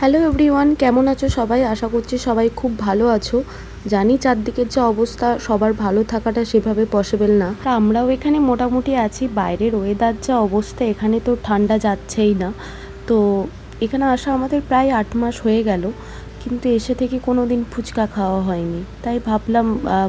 Hello everyone কেমন আছো সবাই? আশা করছি সবাই খুব ভালো আছো। জানি চারদিকের যে অবস্থা, সবার ভালো থাকাটা সেভাবে পসিবল না। আমরাও এখানে মোটামুটি আছি। বাইরের ওয়েদার যা অবস্থা, এখানে তো ঠান্ডা যাচ্ছেই না। তো এখানে আসা আমাদের প্রায় আট মাস হয়ে গেল। কিন্তু এসে থেকে কোনো দিন ফুচকা খাওয়া হয়নি। তাই ভাবলাম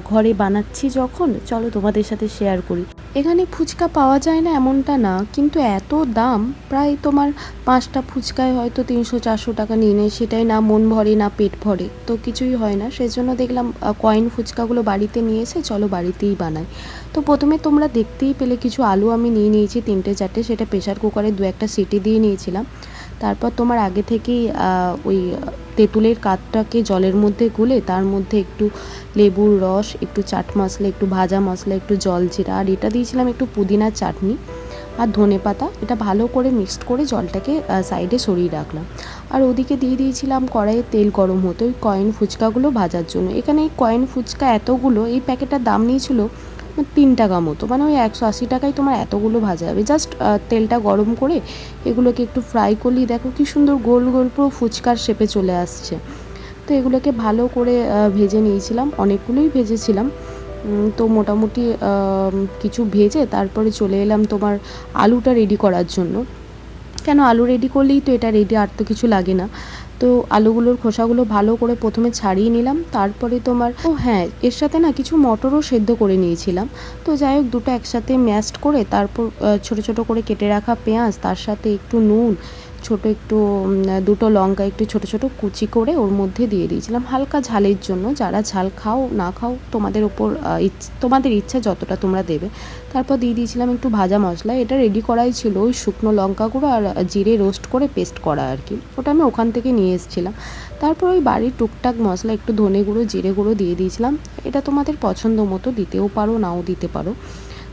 ঘরে বানাচ্ছি যখন, চলো তোমাদের সাথে শেয়ার করি। এখানে ফুচকা পাওয়া যায় না এমনটা না, কিন্তু এত দাম, প্রায় তোমার পাঁচটা ফুচকায় হয়তো তিনশো, চারশো টাকা নিয়ে নেয়, সেটাই না মন ভরে, না পেট ভরে, তো কিছুই হয় না। সেজন্য দেখলাম কয়েন ফুচকাগুলো বাড়িতে নিয়ে এসে চলো বাড়িতেই বানাই। তো প্রথমে তোমরা দেখতেই পেলে, কিছু আলু আমি নিয়ে নিয়েছি, তিনটে, চারটে, সেটা প্রেশার কুকারে দু একটা সিটি দিয়ে নিয়েছিলাম। তারপর তোমার আগে থেকেই ওই তেঁতুলের কাঠটাকে জলের মধ্যে গুলে তার মধ্যে একটু লেবুর রস, একটু চাট মশলা, একটু ভাজা মশলা, একটু জল জিরা, আর এটা দিয়েছিলাম একটু পুদিনার চাটনি আর ধনে পাতা। এটা ভালো করে মিক্সড করে জলটাকে সাইডে সরিয়ে রাখলাম। আর ওদিকে দিয়ে দিয়েছিলাম কড়াইয়ে তেল গরম হতো। ওই কয়েন ফুচকাগুলো ভাজার জন্য। এখানে এই কয়েন ফুচকা এতগুলো, এই প্যাকেটটার দাম নিয়েছিল তিন টাকা মতো। মানে ওই একশো আশি টাকায় তোমার এতগুলো ভাজা যাবে। জাস্ট তেলটা গরম করে এগুলোকে একটু ফ্রাই করলি দেখো কি সুন্দর গোল গোল পুরো ফুচকার শেপে চলে আসছে। তো এগুলোকে ভালো করে ভেজে নিয়েছিলাম, অনেকগুলোই ভেজেছিলাম। তো মোটামুটি কিছু ভেজে তারপরে চলে এলাম তোমার আলুটা রেডি করার জন্য। কেন আলু রেডি করলেই তো এটা রেডি আর তো কিছু লাগে না। তো আলুগুলোর খোসাগুলো ভালো করে প্রথমে ছাড়িয়ে নিলাম, তারপরে তোমার, ও হ্যাঁ এর সাথে না কিছু মটরও সেদ্ধ করে নিয়েছিলাম। তো যাই হোক, দুটো একসাথে ম্যাশড করে তারপর ছোটো ছোট ছোট করে কেটে রাখা পেঁয়াজ, তার সাথে একটু নুন ছোট একটু দুটো লঙ্কা, একটু ছোট ছোট কুচি করে ওর মধ্যে দিয়ে দিয়েছিলাম। হালকা ঝালের জন্য, যারা ঝাল খাও, না খাও, তোমাদের ওপর তোমাদের ইচ্ছা যতটা তোমরা দেবে। তারপর দিয়ে দিয়েছিলাম একটু ভাজা মশলা। এটা রেডি করাই ছিল ওই শুকনো লঙ্কা গুঁড়ো আর জিরে রোস্ট করে পেস্ট করা আর কি। ওটা আমি ওখান থেকে নিয়ে এসেছিলাম। তারপর ওই বাড়ির টুকটাক মশলা, একটু ধনে গুঁড়ো, জিরে গুঁড়ো দিয়ে দিয়েছিলাম। এটা তোমাদের পছন্দ মতো দিতেও পারো, নাও দিতে পারো।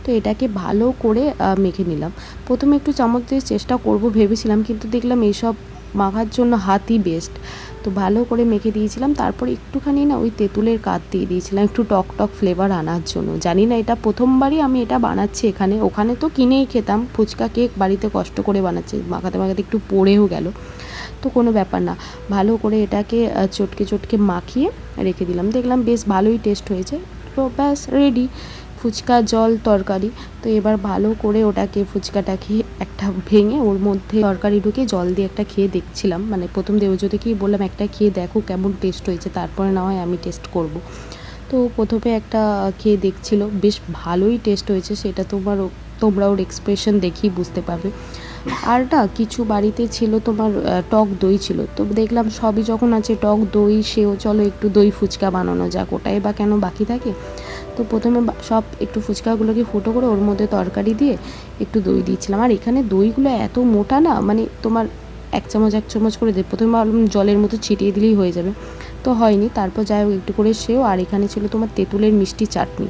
তো এটাকে ভালো করে মেখে নিলাম। প্রথমে একটু চামচ দিয়ে চেষ্টা করব ভেবেছিলাম, কিন্তু দেখলাম এইসব মাখার জন্য হাতই বেস্ট তো ভালো করে মেখে দিয়েছিলাম, তারপর একটুখানি না ওই তেঁতুলের কাঠ দিয়ে দিয়েছিলাম, একটু টক টক ফ্লেভার আনার জন্য। জানি না এটা প্রথমবারই আমি এটা বানাচ্ছি এখানে। ওখানে তো কিনেই খেতাম, ফুচকা কেক বাড়িতে কষ্ট করে বানাচ্ছি, মাখাতে মাখাতে একটু পড়েও গেল। তো কোনো ব্যাপার না, ভালো করে এটাকে চটকে চটকে মাখিয়ে রেখে দিলাম। দেখলাম বেশ ভালোই টেস্ট হয়েছে। তো ব্যাস রেডি ফুচকা জল তরকারি। তো এবার ভালো করে ওটাকে ফুচকাটাকে একটা ভেঙে ওর মধ্যে তরকারি ঢুকে জল দিয়ে একটা খেয়ে দেখছিলাম। মানে প্রথম দেবজ্যোতিকেই বললাম, একটা খেয়ে দেখো কেমন টেস্ট হয়েছে, তারপরে না হয় আমি টেস্ট করব। তো প্রথমে একটা খেয়ে দেখছিল, বেশ ভালোই টেস্ট হয়েছে, সেটা তোমার তোমরা ওর এক্সপ্রেশন দেখেই বুঝতে পারবে। আর না, কিছু বাড়িতে ছিল তোমার টক দই ছিল। তো দেখলাম সবই যখন আছে টক দই, সেও চলো একটু দই ফুচকা বানানো যাক, ওটাই বা কেন বাকি থাকে? তো প্রথমে সব একটু ফুচকাগুলোকে ফুটো করে ওর মধ্যে তরকারি দিয়ে একটু দই দিয়েছিলাম আর এখানে দইগুলো এত মোটা না মানে তোমার এক চামচ এক চামচ করে দে, প্রথমে ভাবলাম জলের মতো ছিটিয়ে দিলেই হয়ে যাবে। তো হয়নি, তারপর যাই হোক একটু করে সেও, আর এখানে ছিল তোমার তেঁতুলের মিষ্টি চাটনি।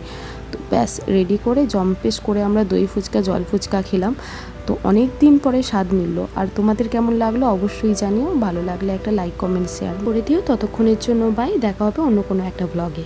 তো ব্যাস রেডি করে জম্পেশ করে আমরা দই ফুচকা, জল ফুচকা খেলাম। তো অনেক দিন পরে স্বাদ মিললো। আর তোমাদের কেমন লাগল অবশ্যই জানিও। ভালো লাগলে একটা লাইক কমেন্ট শেয়ার করে দিও। ততক্ষণের জন্য বাই দেখা হবে অন্য কোনো একটা ব্লগে